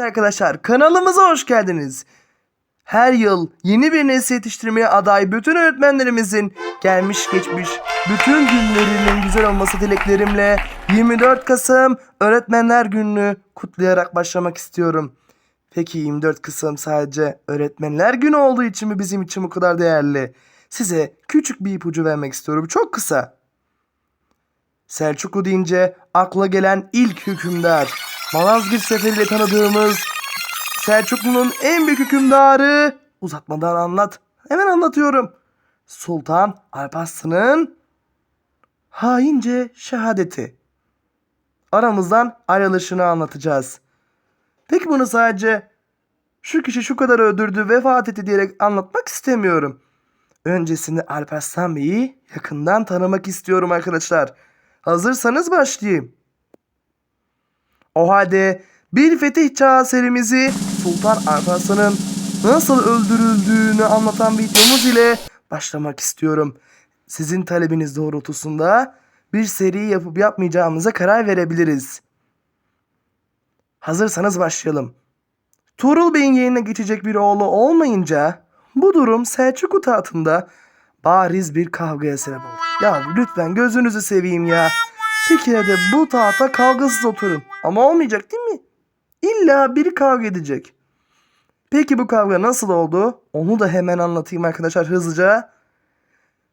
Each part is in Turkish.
Evet arkadaşlar kanalımıza hoş geldiniz. Her yıl yeni bir nesil yetiştirmeye aday bütün öğretmenlerimizin gelmiş geçmiş bütün günlerinin güzel olması dileklerimle 24 Kasım Öğretmenler Günü'nü kutlayarak başlamak istiyorum. Peki 24 Kasım sadece Öğretmenler Günü olduğu için mi bizim için bu kadar değerli? Size küçük bir ipucu vermek istiyorum. Çok kısa. Selçuklu deyince akla gelen ilk hükümdar. Malazgirt seferiyle tanıdığımız Selçuklu'nun en büyük hükümdarı. Uzatmadan anlat. Hemen anlatıyorum. Sultan Alparslan'ın haince şehadeti. Aramızdan ayrılışını anlatacağız. Peki bunu sadece şu kişi şu kadar öldürdü, vefat etti diyerek anlatmak istemiyorum. Öncesinde Alparslan Bey'i yakından tanımak istiyorum arkadaşlar. Hazırsanız başlayayım. O halde bir fetih çağı serimizi Sultan Alparslan'ın nasıl öldürüldüğünü anlatan videomuz ile başlamak istiyorum. Sizin talebiniz doğrultusunda bir seri yapıp yapmayacağımıza karar verebiliriz. Hazırsanız başlayalım. Tuğrul Bey'in yerine geçecek bir oğlu olmayınca bu durum Selçuklu tahtında bariz bir kavgaya sebep oldu. Ya lütfen gözünüzü seveyim ya. De bu tahta kavgasız oturun. Ama olmayacak değil mi? İlla biri kavga edecek. Peki bu kavga nasıl oldu? Onu da hemen anlatayım arkadaşlar hızlıca.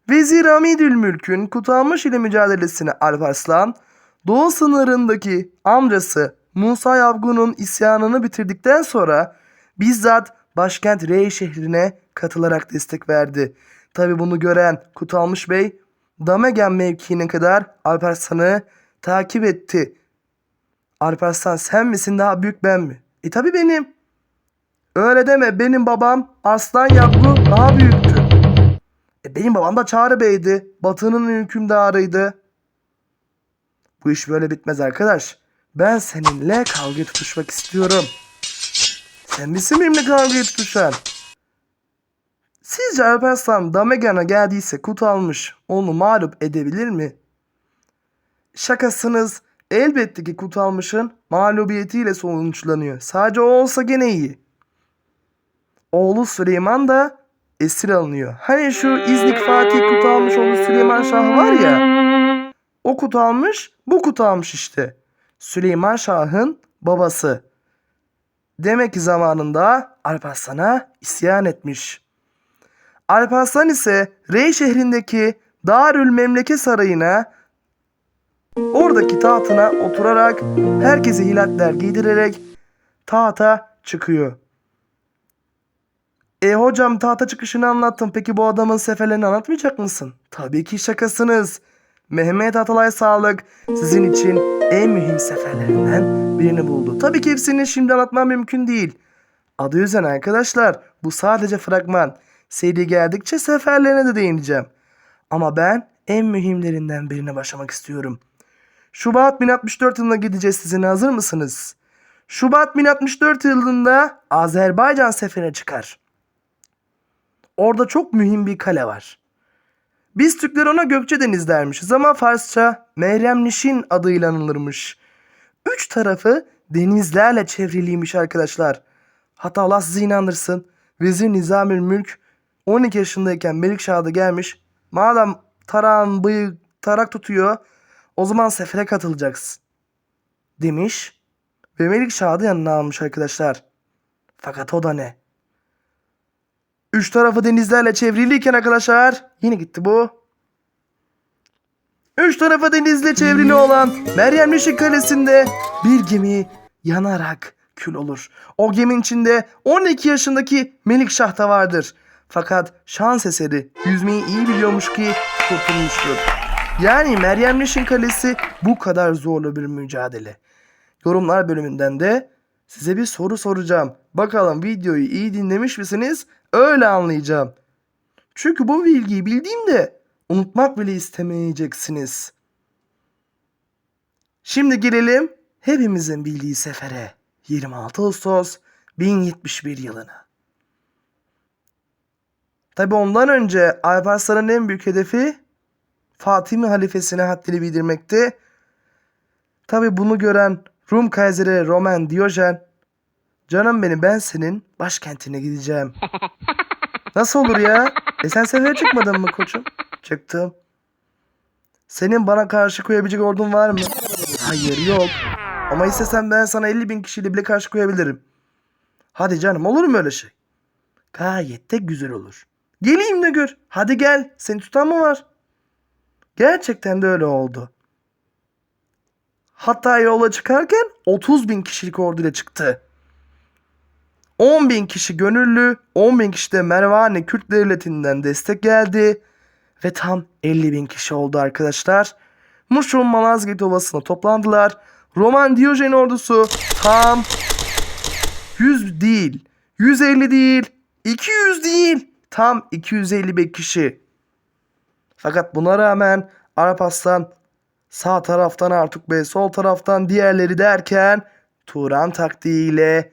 Vezir Hamidül Mülk'ün Kutalmış ile mücadelesini Alparslan, doğu sınırındaki amcası Musa Yavgun'un isyanını bitirdikten sonra bizzat başkent Rey şehrine katılarak destek verdi. Tabi bunu gören Kutalmış Bey Damegen mevkiine kadar Alparslan'ı takip etti. Alparslan sen misin daha büyük ben mi? E tabi benim. Öyle deme benim babam Aslan Yavgu daha büyüktü. E benim babam da Çağrı Bey'di. Batı'nın hükümdarıydı. Bu iş böyle bitmez arkadaş. Ben seninle kavga tutuşmak istiyorum. Sen misin benimle kavga tutuşan? Sizce Alparslan Damegan'a geldiyse kut almış onu mağlup edebilir mi? Şakasınız elbette ki kut almışın mağlubiyetiyle sonuçlanıyor. Sadece o olsa gene iyi. Oğlu Süleyman da esir alınıyor. Hani şu İznik Fatih kut almış oğlu Süleyman Şah var ya. O kut almış bu kut almış işte. Süleyman Şah'ın babası. Demek ki zamanında Alparslan'a isyan etmiş. Alparslan ise Rey şehrindeki Darül Memleke Sarayı'na oradaki tahtına oturarak herkese hilatler giydirerek tahta çıkıyor. E hocam tahta çıkışını anlattım. Peki bu adamın seferlerini anlatmayacak mısın? Tabii ki şakasınız. Mehmet Atalay Sağlık sizin için en mühim seferlerinden birini buldu. Tabii ki hepsini şimdi anlatmam mümkün değil. Adı üzerine arkadaşlar bu sadece fragman. Seri geldikçe seferlerine de değineceğim. Ama ben en mühimlerinden birine başlamak istiyorum. Şubat 1064 yılına gideceğiz sizin hazır mısınız? Şubat 1064 yılında Azerbaycan seferine çıkar. Orada çok mühim bir kale var. Biz Türkler ona Gökçedeniz dermişiz ama Farsça Meryemnişin adıyla anılırmış. Üç tarafı denizlerle çevriliymiş arkadaşlar. Hatta Allah sizi inandırsın. Vezir Nizamül Mülk 12 yaşındayken Melikşah'da gelmiş. Madem tarağın bıyık tarak tutuyor o zaman sefere katılacaksın. Demiş ve Melikşah'ı yanına almış arkadaşlar. Fakat o da ne? Üç tarafı denizlerle çevriliyken arkadaşlar yine gitti bu. Üç tarafı denizle çevrili olan Meryemnişin Kalesi'nde bir gemi yanarak kül olur. O geminin içinde 12 yaşındaki Melikşah da vardır. Fakat şans eseri yüzmeyi iyi biliyormuş ki kurtulmuştur. Yani Meryemnişin Kalesi bu kadar zorlu bir mücadele. Yorumlar bölümünden de size bir soru soracağım. Bakalım videoyu iyi dinlemiş misiniz? Öyle anlayacağım. Çünkü bu bilgiyi bildiğimde unutmak bile istemeyeceksiniz. Şimdi girelim hepimizin bildiği sefere. 26 Ağustos 1071 yılına. Tabi ondan önce Alparslan'ın en büyük hedefi Fatimi halifesine haddini bildirmekti. Tabi bunu gören Rum Kayseri Roman Diyojen Canım benim ben senin başkentine gideceğim. Nasıl olur ya? E sen sefere çıkmadın mı koçum? Çıktım. Senin bana karşı koyabilecek ordun var mı? Hayır yok. Ama istesem ben sana 50 bin kişiyle bile karşı koyabilirim. Hadi canım olur mu öyle şey? Gayet de güzel olur. Geleyim de gör. Hadi gel. Seni tutan mı var? Gerçekten de öyle oldu. Hatta yola çıkarken 30 bin kişilik orduyla çıktı. 10 bin kişi gönüllü, 10 bin kişi de Mervani Kürt Devleti'nden destek geldi. Ve tam 50 bin kişi oldu arkadaşlar. Muş'un Malazgirt Ovası'na toplandılar. Roman Diyojen ordusu tam 100 değil, 150 değil, 200 değil, tam 251 kişi. Fakat buna rağmen Arap Aslan sağ taraftan Artuk Bey, sol taraftan diğerleri derken Turan taktiğiyle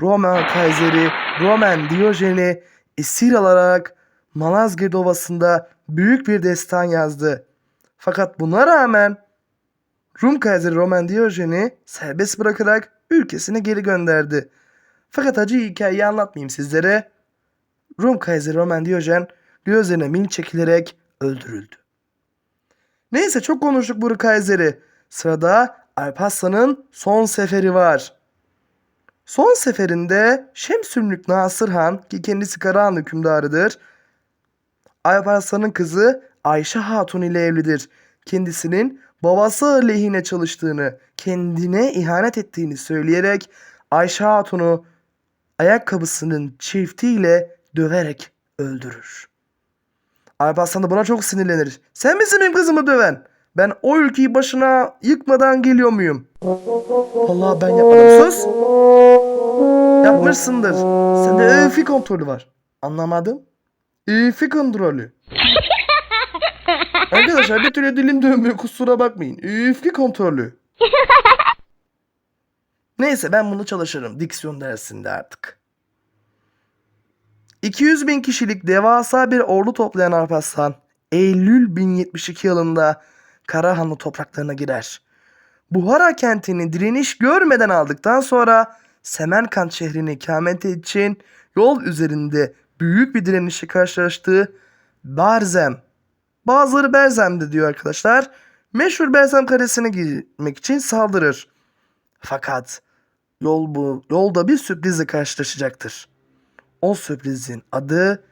Roman Kayseri, Roman Diyojen'i esir alarak Malazgirt Ovası'nda büyük bir destan yazdı. Fakat buna rağmen Rum Kayseri Roman Diyojen'i serbest bırakarak ülkesine geri gönderdi. Fakat acı hikayeyi anlatmayayım sizlere. Rum Kayseri Roman Diyojen gözlerine min çekilerek öldürüldü. Neyse çok konuştuk bu Kayseri. Sırada Alparslan'ın son seferi var. Son seferinde Şemsünlük Nasır Han ki kendisi Karahan hükümdarıdır. Alparslan'ın kızı Ayşe Hatun ile evlidir. Kendisinin babası lehine çalıştığını, kendine ihanet ettiğini söyleyerek Ayşe Hatun'u ayakkabısının çiftiyle döverek öldürür. Alparslan da buna çok sinirlenir. Sen misin benim kızımı döven? Ben o ülkeyi başına yıkmadan geliyor muyum? Vallahi ben yapmadım. Sus! Yapmışsındır. Sende öfi kontrolü var. Anlamadım. Öfi kontrolü. Arkadaşlar bir türlü dilim dönmüyor kusura bakmayın. Öfke kontrolü. Neyse ben bunu çalışırım diksiyon dersinde artık. 200 bin kişilik devasa bir ordu toplayan Alparslan Eylül 1072 yılında Karahanlı topraklarına girer. Buhara kentini direniş görmeden aldıktan sonra Semerkant şehrini ikameti için yol üzerinde büyük bir direnişe karşılaştığı Barzem. Bazıları Berzem'de diyor arkadaşlar. Meşhur Berzem Kalesi'ne girmek için saldırır. Fakat yol bu yolda bir sürprizle karşılaşacaktır. O sürprizin adı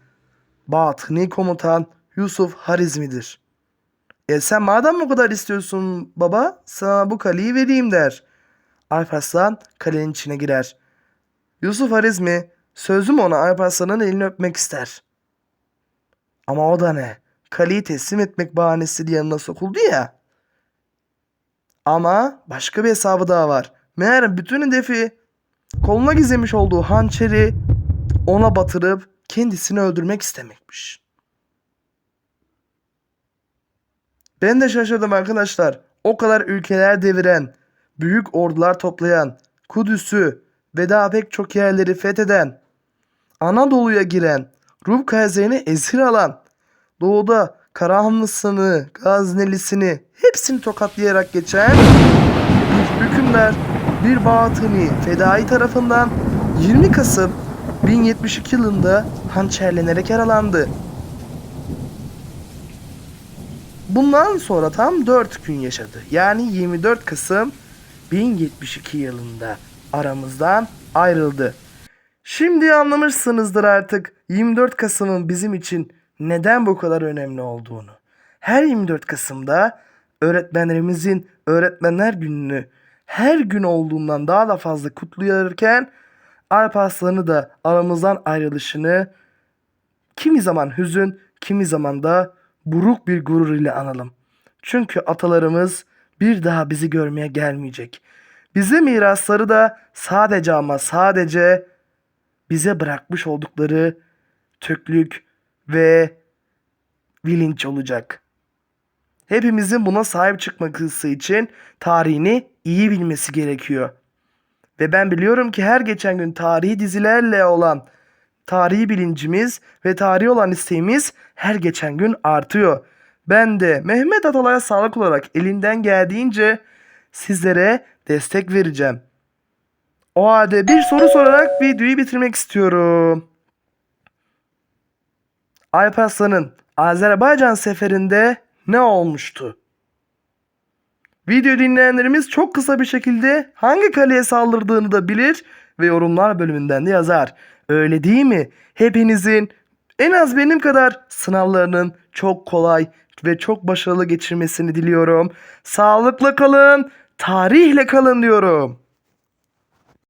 Batıni Komutan Yusuf Harizmi'dir. E sen madem bu kadar istiyorsun baba sana bu kaleyi vereyim der. Alparslan kalenin içine girer. Yusuf Harizmi sözüm ona Alparslan'ın elini öpmek ister. Ama o da ne? Kaleyi teslim etmek bahanesiyle yanına sokuldu ya. Ama başka bir hesabı daha var. Meğer bütün hedefi koluna gizlemiş olduğu hançeri ona batırıp kendisini öldürmek istemekmiş. Ben de şaşırdım arkadaşlar. O kadar ülkeler deviren, büyük ordular toplayan, Kudüs'ü ve daha pek çok yerleri fetheden, Anadolu'ya giren, Rum Kayseri'ni esir alan, doğuda Karahanlısını, Gaznelisini hepsini tokatlayarak geçen bir hükümdar, bir batıni fedai tarafından 20 Kasım 1072 yılında hançerlenerek yaralandı. Bundan sonra tam 4 gün yaşadı. Yani 24 Kasım 1072 yılında aramızdan ayrıldı. Şimdi anlamışsınızdır artık 24 Kasım'ın bizim için neden bu kadar önemli olduğunu. Her 24 Kasım'da öğretmenlerimizin Öğretmenler Günü'nü her gün olduğundan daha da fazla kutlayarken Alp Arslan'ı da aramızdan ayrılışını kimi zaman hüzün, kimi zaman da buruk bir gurur ile analım. Çünkü atalarımız bir daha bizi görmeye gelmeyecek. Bize mirasları da sadece ama sadece bize bırakmış oldukları töklük ve bilinç olacak. Hepimizin buna sahip çıkması için tarihini iyi bilmesi gerekiyor. Ve ben biliyorum ki her geçen gün tarihi dizilerle olan tarihi bilincimiz ve tarihi olan isteğimiz her geçen gün artıyor. Ben de Mehmet Atalay'a sağlık olarak elinden geldiğince sizlere destek vereceğim. O halde bir soru sorarak videoyu bitirmek istiyorum. Alparslan'ın Azerbaycan seferinde ne olmuştu? Video dinleyenlerimiz çok kısa bir şekilde hangi kaleye saldırdığını da bilir ve yorumlar bölümünden de yazar. Öyle değil mi? Hepinizin en az benim kadar sınavlarının çok kolay ve çok başarılı geçirmesini diliyorum. Sağlıkla kalın, tarihle kalın diyorum.